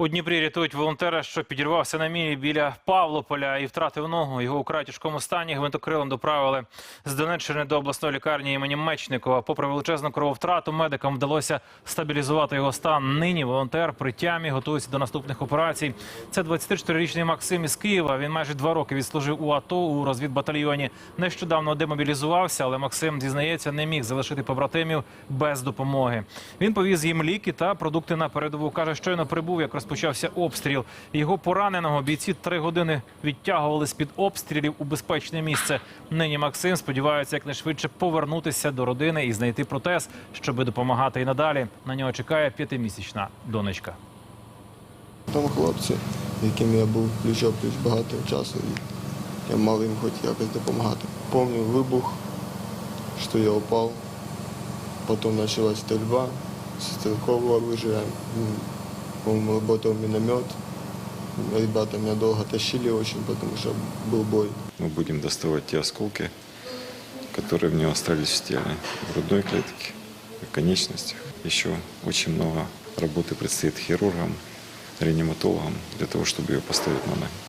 У Дніпрі рятують волонтера, що підірвався на міні біля Павлополя і втратив ногу. Його у край тяжкому стані гвинтокрилом доправили з Донеччини до обласної лікарні імені Мечникова. Попри величезну крововтрату, медикам вдалося стабілізувати його стан. Нині волонтер при тямі готується до наступних операцій. Це 24-річний Максим із Києва. Він майже два роки відслужив у АТО у розвідбатальйоні. Нещодавно демобілізувався, але Максим зізнається, не міг залишити побратимів без допомоги. Він повіз їм ліки та продукти на передову. каже, щойно прибув, як розпочався обстріл. Його пораненого бійці три години відтягували з під обстрілів у безпечне місце. Нині Максим сподівається якнайшвидше повернутися до родини і знайти протез, щоби допомагати і надалі. На нього чекає п'ятимісячна донечка. Там хлопці, яким я був пліч-опліч багато часу, і я мав їм хоч якось допомагати. Помню вибух, що я упав, потім почалась стрільба стрілкового оружия, по-моему, работал миномет. Ребята меня долго тащили очень, потому что был бой. Мы будем доставать те осколки, которые в него остались в теле, в грудной клетке, в конечностях. Еще очень много работы предстоит хирургам, реаниматологам для того, чтобы ее поставить на ноги.